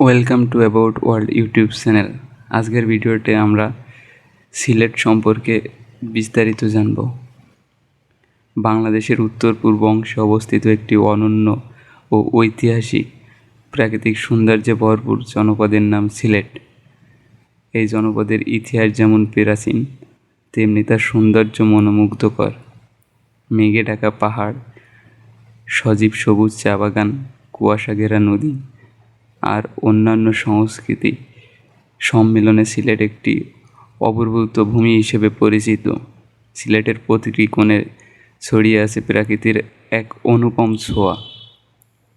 Welcome to about world YouTube channel আজকের ভিডিওতে আমরা সিলেট সম্পর্কে বিস্তারিত জানব। বাংলাদেশের উত্তর পূর্ব অংশে অবস্থিত একটি অনন্য ও ঐতিহাসিক প্রাকৃতিক সৌন্দর্যে ভরপুর জনপদের নাম সিলেট। এই জনপদের ইতিহাস যেমন প্রাচীন, তেমনি তার সৌন্দর্য মনোমুগ্ধকর। মেঘে ঢাকা পাহাড়, সজীব সবুজ চা বাগান, কুয়াশা ঘেরা নদী আর অন্যান্য সংস্কৃতি। সম্মেলনে সিলেট একটি অপূর্বত ভূমি হিসেবে পরিচিত। সিলেটের প্রতিটি কোণে ছড়িয়ে আছে প্রাকৃতির এক অনুপম ছোঁয়া।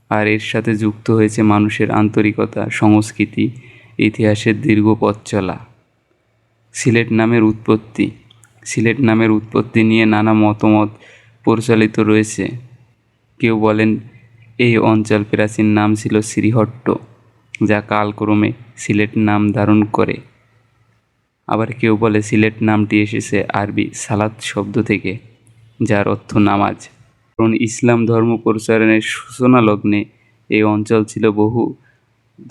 আর এর সাথে যুক্ত হয়েছে মানুষের আন্তরিকতা, সংস্কৃতি, ইতিহাসের দীর্ঘ পথ চলা। সিলেট নামের উৎপত্তি। সিলেট নামের উৎপত্তি নিয়ে নানা মতামত প্রচলিত রয়েছে। কেউ বলেন, এই অঞ্চল প্রাচীন নাম ছিল শ্রীহট্ট। যা কালক্রমে সিলেট নাম ধারণ করে। আবার কেউ বলে সিলেট নামটি এসেছে আরবি সালাত শব্দ থেকে, যার অর্থ নামাজ। কারণ ইসলাম ধর্ম প্রচারণের সূচনা লগ্নে এই অঞ্চল ছিল বহু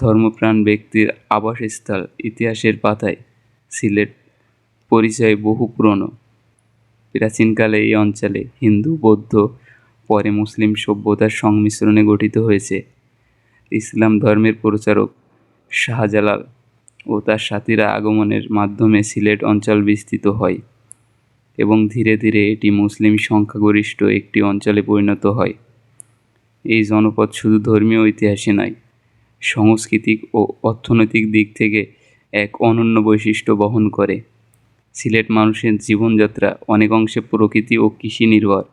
ধর্মপ্রাণ ব্যক্তির আবাসস্থল ইতিহাসের পাতায়। সিলেট পরিচয় বহু পুরনো। প্রাচীনকালে এই অঞ্চলে হিন্দু, বৌদ্ধ, পরে মুসলিম সভ্যতার সংমিশ্রণে গঠিত হয়েছে। ইসলাম ধর্মের প্রচারক শাহজালাল ও তার সাথীরা আগমনের মাধ্যমে সিলেট অঞ্চল বিস্তৃত হয় এবং ধীরে ধীরে এটি মুসলিম সংখ্যাগরিষ্ঠ একটি অঞ্চলে পরিণত হয়। এই জনপদ শুধু ধর্মীয় ঐতিহাসে নয় সাংস্কৃতিক ও অর্থনৈতিক দিক থেকে এক অনন্য বৈশিষ্ট্য বহন করে। সিলেট মানুষের জীবনযাত্রা অনেক অংশে প্রকৃতি ও কৃষি নির্ভর।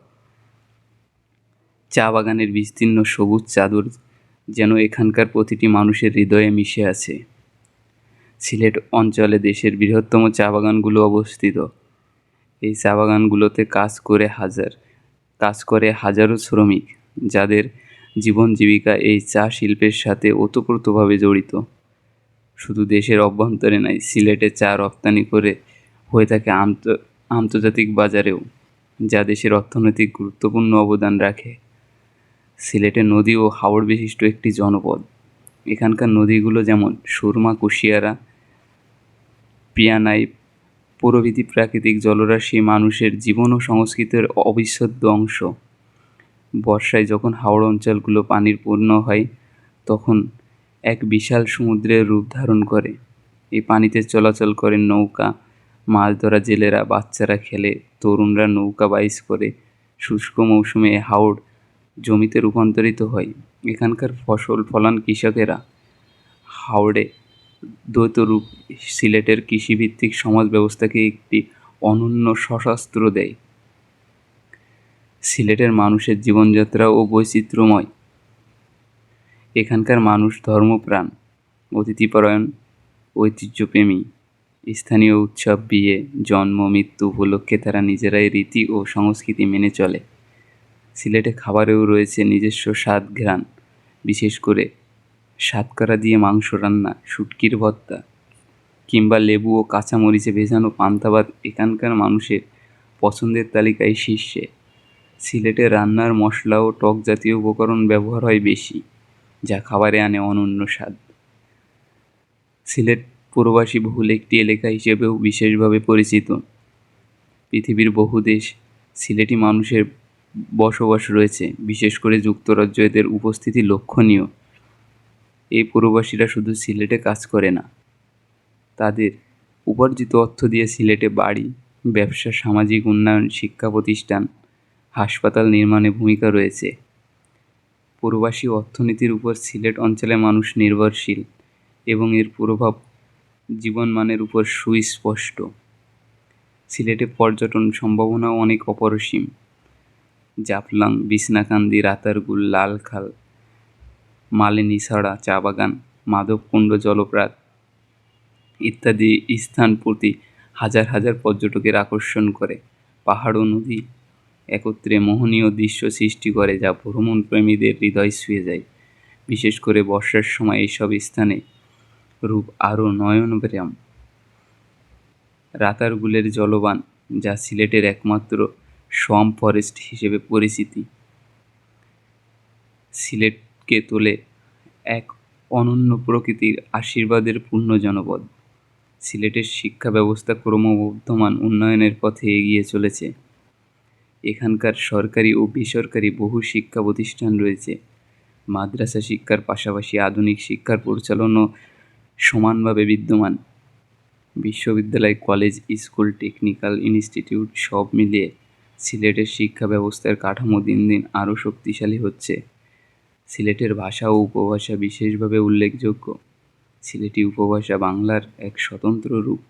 চা বাগানের বিস্তীর্ণ সবুজ চাদর যেন এখানকার প্রতিটি মানুষের হৃদয়ে মিশে আছে। সিলেট অঞ্চলে দেশের বৃহত্তম চা বাগানগুলো অবস্থিত। এই চা বাগানগুলোতে কাজ করে হাজার, কাজ করে হাজারো শ্রমিক, যাদের জীবন জীবিকা এই চা শিল্পের সাথে ওতপ্রোতভাবে জড়িত। শুধু দেশের অভ্যন্তরে নয় সিলেটে চা রপ্তানি করে হয়ে থাকে আন্ত, আন্তর্জাতিক বাজারেও, যা দেশের অর্থনৈতিক গুরুত্বপূর্ণ অবদান রাখে। সিলেটে নদী ও হাওড় বিশিষ্ট একটি জনপদ। এখানকার নদীগুলো যেমন সুরমা, কুশিয়ারা পিয়ানাই প্রভৃতি প্রাকৃতিক জলরাশি মানুষের জীবন ও সংস্কৃতির অবিচ্ছেদ্য অংশ। বর্ষায় যখন হাওড় অঞ্চলগুলো পানির পূর্ণ হয়, তখন এক বিশাল সমুদ্রের রূপ ধারণ করে। এই পানিতে চলাচল করে নৌকা মাছ ধরা জেলেরা, বাচ্চারা খেলে, তরুণরা নৌকা বাইস করে। শুষ্ক মৌসুমে হাওড় জমিতে রূপান্তরিত হয়। এখানকার ফসল ফলান কৃষকেরা হাওড়ে দ্বৈত রূপ সিলেটের কৃষিভিত্তিক সমাজ ব্যবস্থাকে একটি অনন্য সশস্ত্র দেয়। সিলেটের মানুষের জীবনযাত্রা ও বৈচিত্র্যময়। এখানকার মানুষ ধর্মপ্রাণ, অতিথিপরায়ণ, ঐতিহ্যপ্রেমী। স্থানীয় উৎসব, বিয়ে, জন্ম, মৃত্যু উপলক্ষে তারা নিজেরাই রীতি ও সংস্কৃতি মেনে চলে। সিলেটে খাবারেও রয়েছে নিজস্ব স্বাদ ঘ্রাণ। বিশেষ করে সাতকরা দিয়ে মাংস রান্না, শুটকির ভর্তা কিংবা লেবু ও কাঁচামরিচে ভেজানো পান্তা ভাত এখানকার মানুষের পছন্দের তালিকায় শীর্ষে। সিলেটে রান্নার মশলা ও টক জাতীয় উপকরণ ব্যবহার হয় বেশি, যা খাবারে আনে অনন্য স্বাদ। সিলেট প্রবাসী বহুল একটি এলাকা হিসেবেও বিশেষভাবে পরিচিত। পৃথিবীর বহু দেশ সিলেটি মানুষের বসবাস রয়েছে, বিশেষ করে যুক্তরাজ্য এদের উপস্থিতি লক্ষণীয়। এই প্রবাসীরা শুধু সিলেটে কাজ করে না, তাদের উপার্জিত অর্থ দিয়ে সিলেটে বাড়ি, ব্যবসা, সামাজিক উন্নয়ন, শিক্ষা প্রতিষ্ঠান, হাসপাতাল নির্মাণে ভূমিকা রয়েছে। প্রবাসী অর্থনীতির উপর সিলেট অঞ্চলে মানুষ নির্ভরশীল এবং এর প্রভাব জীবনমানের উপর সুস্পষ্ট। সিলেটে পর্যটন সম্ভাবনাও অনেক অপরিসীম। জাফলং, বিছনাকান্দি রাতারগুল লালখাল মালিনীছড়া চা বাগান, মাধবকুণ্ড জলপ্রাত ইত্যাদি স্থান প্রতি হাজার হাজার পর্যটকের আকর্ষণ করে। পাহাড় ও নদী একত্রে মোহনীয় দৃশ্য সৃষ্টি করে যা ভ্রমণ প্রেমীদের হৃদয় ছুঁয়ে যায়। বিশেষ করে বর্ষার সময় এইসব স্থানে রূপ আরও নয়নপ্রাম রাতারগুলের জলবান, যা সিলেটের একমাত্র সোয়াম ফরেস্ট হিসেবে পরিচিতি। সিলেটকে তোলে এক অনন্য প্রকৃতির আশীর্বাদের পূর্ণ জনপদ। সিলেটের শিক্ষা ব্যবস্থা ক্রমবর্ধমান উন্নয়নের পথে এগিয়ে চলেছে। এখানকার সরকারি ও বেসরকারি বহু শিক্ষা প্রতিষ্ঠান রয়েছে। মাদ্রাসা শিক্ষার পাশাপাশি আধুনিক শিক্ষার পরিচালনও সমানভাবে বিদ্যমান। বিশ্ববিদ্যালয়, কলেজ, স্কুল, টেকনিক্যাল ইনস্টিটিউট সব মিলিয়ে সিলেটের শিক্ষা ব্যবস্থার কাঠামো দিন দিন আরও শক্তিশালী হচ্ছে। সিলেটের ভাষা ও উপভাষা বিশেষভাবে উল্লেখযোগ্য। সিলেটি উপভাষা বাংলার এক স্বতন্ত্র রূপ,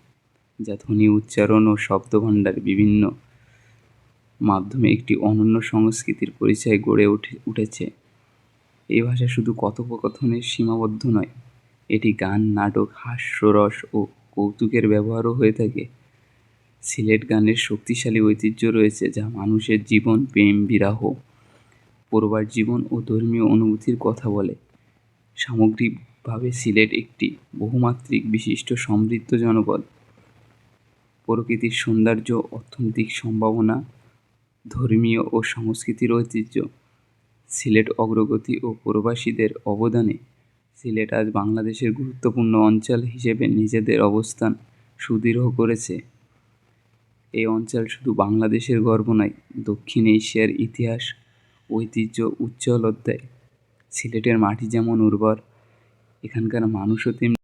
যা ধ্বনি উচ্চারণ ও শব্দভাণ্ডার বিভিন্ন মাধ্যমে একটি অনন্য সংস্কৃতির পরিচয় গড়ে উঠে উঠেছে। এই ভাষা শুধু কথোপকথনের সীমাবদ্ধ নয়, এটি গান, নাটক, হাস্যরস ও কৌতুকের ব্যবহারও হয়ে থাকে। সিলেট গানের শক্তিশালী ঐতিহ্য রয়েছে যা মানুষের জীবন, প্রেম, বিরাহ, পড়বার জীবন ও ধর্মীয় অনুভূতির কথা বলে। সামগ্রিকভাবে সিলেট একটি বহুমাত্রিক বিশিষ্ট সমৃদ্ধ জনপদ। প্রকৃতির সৌন্দর্য, অর্থনৈতিক সম্ভাবনা, ধর্মীয় ও সংস্কৃতির ঐতিহ্য, সিলেট অগ্রগতি ও প্রবাসীদের অবদানে সিলেট আজ বাংলাদেশের গুরুত্বপূর্ণ অঞ্চল হিসেবে নিজেদের অবস্থান সুদৃঢ় করেছে। এই অঞ্চল শুধু বাংলাদেশের গর্ব নয়, দক্ষিণ এশিয়ার ইতিহাস, ঐতিহ্য, উজ্জ্বল অধ্যায়। সিলেটের মাটি যেমন উর্বর, এখানকার মানুষও তেমনি